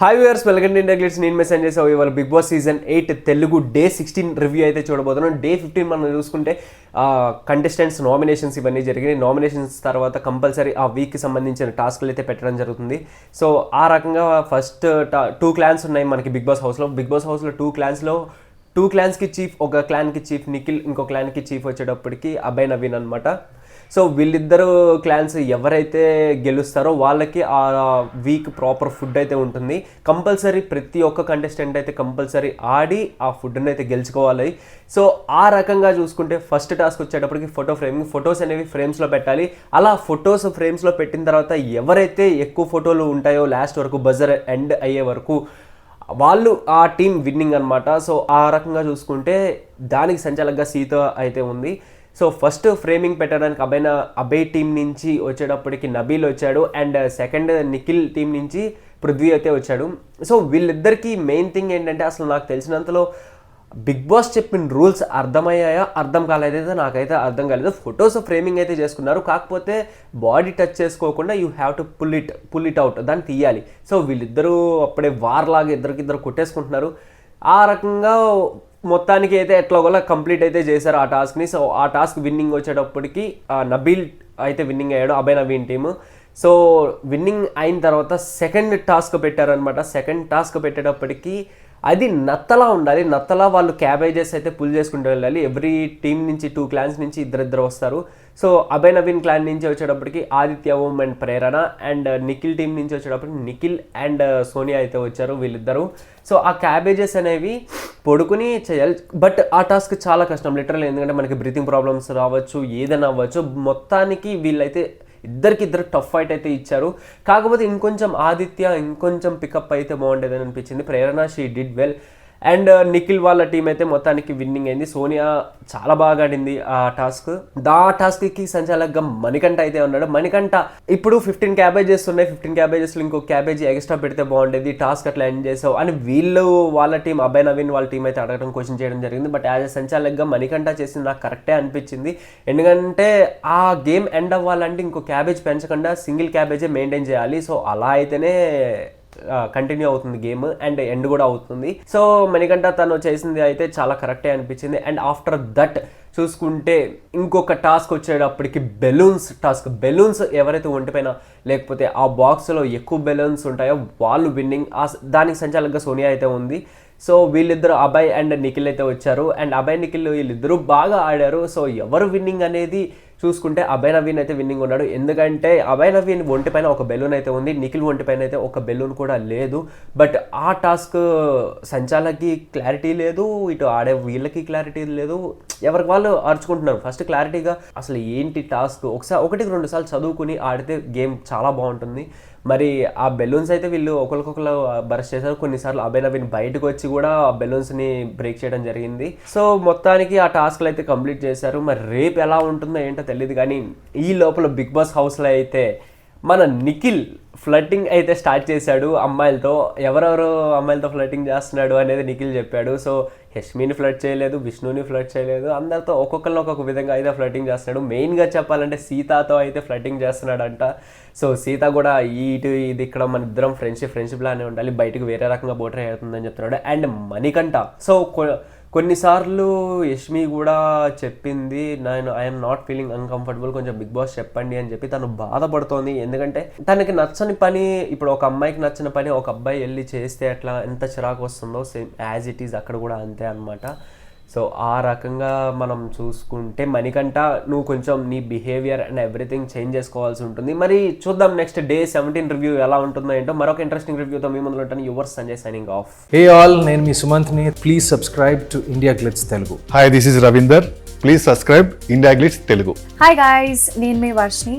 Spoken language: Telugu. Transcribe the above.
Hi viewers welcome India glitz నేను మెసేజ్ చేసావు ఇవాళ Bigg Boss season eight Telugu day sixteen review అయితే చూడబోతున్నాం. డే ఫిఫ్టీన్ మనం చూసుకుంటే కంటెస్టెంట్స్ నామినేషన్స్ ఇవన్నీ జరిగినాయి. నామినేషన్స్ తర్వాత కంపల్సరీ ఆ వీక్కి సంబంధించిన టాస్క్లు అయితే పెట్టడం జరుగుతుంది. సో ఆ రకంగా ఫస్ట్ టూ క్లాన్స్ ఉన్నాయి మనకి బిగ్ బాస్ హౌస్లో బిగ్ బాస్ హౌస్లో టూ క్లాన్స్లో టూ క్లాన్స్కి చీఫ్ ఒక క్లాన్కి చీఫ్ నిఖిల్ ఇంకో క్లాన్కి చీఫ్ వచ్చేటప్పటికి అభయ్ నవీన్ అనమాట సో వీళ్ళిద్దరు క్లాన్స్ ఎవరైతే గెలుస్తారో వాళ్ళకి ఆ వీక్ ప్రాపర్ ఫుడ్ అయితే ఉంటుంది. కంపల్సరీ ప్రతి ఒక్క కంటెస్టెంట్ అయితే కంపల్సరీ ఆడి ఆ ఫుడ్ని అయితే గెలుచుకోవాలి. సో ఆ రకంగా చూసుకుంటే ఫస్ట్ టాస్క్ వచ్చేటప్పటికి ఫోటో ఫ్రేమింగ్ ఫొటోస్ అనేవి ఫ్రేమ్స్లో పెట్టాలి. అలా ఫొటోస్ ఫ్రేమ్స్లో పెట్టిన తర్వాత ఎవరైతే ఎక్కువ ఫోటోలు ఉంటాయో లాస్ట్ వరకు బజర్ ఎండ్ అయ్యే వరకు వాళ్ళు ఆ టీం విన్నింగ్ అనమాట సో ఆ రకంగా చూసుకుంటే దానికి సంచాలకంగా సీత అయితే ఉంది. సో ఫస్ట్ ఫ్రేమింగ్ పెట్టడానికి అబైన అబే టీం నుంచి వచ్చేటప్పటికి నబీల్ వచ్చాడు and second uh, uh, Nikhil team నుంచి పృథ్వీ అయితే వచ్చాడు. సో వీళ్ళిద్దరికి మెయిన్ థింగ్ ఏంటంటే అసలు నాకు తెలిసినంతలో బిగ్ బాస్ చెప్పిన రూల్స్ అర్థమయ్యాయా అర్థం కాలేదైతే నాకైతే అర్థం కాలేదు. ఫొటోస్ ఫ్రేమింగ్ అయితే చేసుకున్నారు. కాకపోతే బాడీ టచ్ చేసుకోకుండా you have to pull it pull it out దాన్ని తీయాలి. సో వీళ్ళిద్దరూ అప్పుడే వార్లాగా ఇద్దరికిద్దరు కొట్టేసుకుంటున్నారు. ఆ రకంగా మొత్తానికి అయితే ఎట్లాగోలా కంప్లీట్ అయితే చేశారు ఆ టాస్క్ని సో ఆ టాస్క్ విన్నింగ్ వచ్చేటప్పటికి నబీల్ అయితే విన్నింగ్ అయ్యాడు Abhay Naveen team so winning అయిన తర్వాత సెకండ్ టాస్క్ పెట్టారనమాట సెకండ్ టాస్క్ పెట్టేటప్పటికి అది నత్తలా ఉండాలి. నత్తలా వాళ్ళు క్యాబేజెస్ అయితే పుల్ చేసుకుంటూ వెళ్ళాలి. ఎవ్రీ టీం నుంచి టూ క్లాన్స్ నుంచి ఇద్దరిద్దరు వస్తారు. సో అభయ్ నవీన్ క్లాన్ నుంచి వచ్చేటప్పటికి Aditya Om and Prerana and uh, Nikhil team నుంచి వచ్చేటప్పటికి నిఖిల్ అండ్ uh, సోనియా అయితే వచ్చారు వీళ్ళిద్దరు. సో ఆ క్యాబేజెస్ అనేవి పడుకుని చేయాలి. బట్ ఆ టాస్క్ చాలా కష్టం. లిటరల్ ఎందుకంటే మనకి బ్రీతింగ్ ప్రాబ్లమ్స్ రావచ్చు ఏదైనా అవ్వచ్చు. మొత్తానికి వీళ్ళైతే ఇద్దరికి ఇద్దరు టఫ్ ఫైట్ అయితే ఇచ్చారు. కాకపోతే ఇంకొంచెం ఆదిత్య ఇంకొంచెం పికప్ అయితే బాగుండేదని అనిపించింది. Prerana she did well and uh, Nikhil వాళ్ళ టీం అయితే మొత్తానికి విన్నింగ్ అయింది. సోనియా చాలా బాగా ఆడింది ఆ టాస్క్ దా టాస్క్కి సంచాలకగా మణికంఠ అయితే ఉన్నాడు. మణికంఠ ఇప్పుడు ఫిఫ్టీన్ క్యాబేజెస్ ఉన్నాయి. ఫిఫ్టీన్ క్యాబేజెస్లో ఇంకో క్యాబేజీ ఎక్స్ట్రా పెడితే బాగుండేది. టాస్క్ అట్లా ఎండ్ చేసావు అని వీళ్ళు వాళ్ళ టీం అబ్బాయి నవీన్ వాళ్ళ టీం అయితే అడగడం క్వశ్చన్ చేయడం జరిగింది. బట్ యాజ్ ఎ సంచాలకగా మణికంఠ చేసింది నాకు కరెక్టే అనిపించింది. ఎందుకంటే ఆ గేమ్ ఎండ్ అవ్వాలంటే ఇంకో క్యాబేజ్ పెంచకుండా సింగిల్ క్యాబేజే మెయింటైన్ చేయాలి. సో అలా అయితేనే కంటిన్యూ అవుతుంది గేమ్ అండ్ ఎండ్ కూడా అవుతుంది. సో మణికంఠ తను చేసింది అయితే చాలా కరెక్టే అనిపించింది. అండ్ ఆఫ్టర్ దట్ చూసుకుంటే ఇంకొక టాస్క్ వచ్చేటప్పటికి బెలూన్స్ టాస్క్ బెలూన్స్ ఎవరైతే ఒంటిపైన లేకపోతే ఆ బాక్స్లో ఎక్కువ బెలూన్స్ ఉంటాయో వాళ్ళు విన్నింగ్ ఆ దానికి సంచాలకంగా సోనియా అయితే ఉంది. సో వీళ్ళిద్దరు అభయ్ అండ్ నిఖిల్ అయితే వచ్చారు. అండ్ అభయ్ నిఖిల్ వీళ్ళిద్దరూ బాగా ఆడారు. సో ఎవరు విన్నింగ్ అనేది చూసుకుంటే అభయ్ నవీన్ అయితే విన్నింగ్ ఉన్నాడు. ఎందుకంటే అభయ్ నవీన్ ఒంటి పైన ఒక బెలూన్ అయితే ఉంది. నిఖిల్ ఒంటి పైన అయితే ఒక బెలూన్ కూడా లేదు. బట్ ఆ టాస్క్ సంచాలకి క్లారిటీ లేదు. ఇటు ఆడే వీళ్ళకి క్లారిటీ లేదు. ఎవరికి వాళ్ళు అరుచుకుంటున్నారు? ఫస్ట్ క్లారిటీగా అసలు ఏంటి టాస్క్ ఒకసారి ఒకటికి రెండు సార్లు చదువుకుని ఆడితే గేమ్ చాలా బాగుంటుంది. మరి ఆ బెలూన్స్ అయితే వీళ్ళు ఒకరికొకరు బరస్ట్ చేశారు. కొన్నిసార్లు అభయ నవీన్ బయటకు వచ్చి కూడా ఆ బెలూన్స్ని బ్రేక్ చేయడం జరిగింది. సో మొత్తానికి ఆ టాస్క్లు అయితే కంప్లీట్ చేశారు. మరి రేపు ఎలా ఉంటుందో ఏంటో తెలియదు కానీ ఈ లోపల బిగ్ బాస్ హౌస్లో అయితే మన నిఖిల్ ఫ్లడ్డింగ్ అయితే స్టార్ట్ చేశాడు అమ్మాయిలతో. ఎవరెవరు అమ్మాయిలతో ఫ్లట్టింగ్ చేస్తున్నాడు అనేది నిఖిల్ చెప్పాడు. సో యష్మిని ఫ్లడ్ చేయలేదు విష్ణుని ఫ్లడ్ చేయలేదు అందరితో ఒక్కొక్కరిని ఒక్కొక్క విధంగా అయితే ఫ్లటింగ్ చేస్తున్నాడు. మెయిన్గా చెప్పాలంటే సీతాతో అయితే ఫ్లటింగ్ చేస్తున్నాడంట. సో సీత కూడా ఇటు ఇది ఇక్కడ మన ఇద్దరం ఫ్రెండ్షిప్ ఫ్రెండ్షిప్ లానే ఉండాలి. బయటకు వేరే రకంగా బోటర్ అవుతుందని చెప్తున్నాడు. అండ్ మణికంఠ. సో కొన్నిసార్లు యష్మి కూడా చెప్పింది నేను ఐఎమ్ నాట్ ఫీలింగ్ అన్కంఫర్టబుల్ కొంచెం బిగ్ బాస్ చెప్పండి అని చెప్పి తను బాధపడుతోంది. ఎందుకంటే తనకి నచ్చని పని ఇప్పుడు ఒక అమ్మాయికి నచ్చిన పని ఒక అబ్బాయి వెళ్ళి చేస్తే అట్లా ఎంత చిరాకు వస్తుందో సేమ్ యాజ్ ఇట్ ఈజ్ అక్కడ కూడా అంతే అనమాట సో ఆ రకంగా మనం చూసుకుంటే మణికంట నువ్వు కొంచెం నీ బిహేవియర్ అండ్ ఎవ్రీథింగ్ చేంజ్ చేసుకోవాల్సి ఉంటుంది. మరి చూద్దాం నెక్స్ట్ డే సెవెంటీన్ రివ్యూ ఎలా ఉంటుందో ఏంటో. మరొక ఇంట్రెస్టింగ్ రివ్యూతో మీ ముందు ఉంటాను. Your Sanjay signing off hey all నేను మీ సుమంత్ని. Please subscribe to India Glitz Telugu hi this is Ravinder please subscribe India Glitz Telugu hi guys నేను మీ Varshini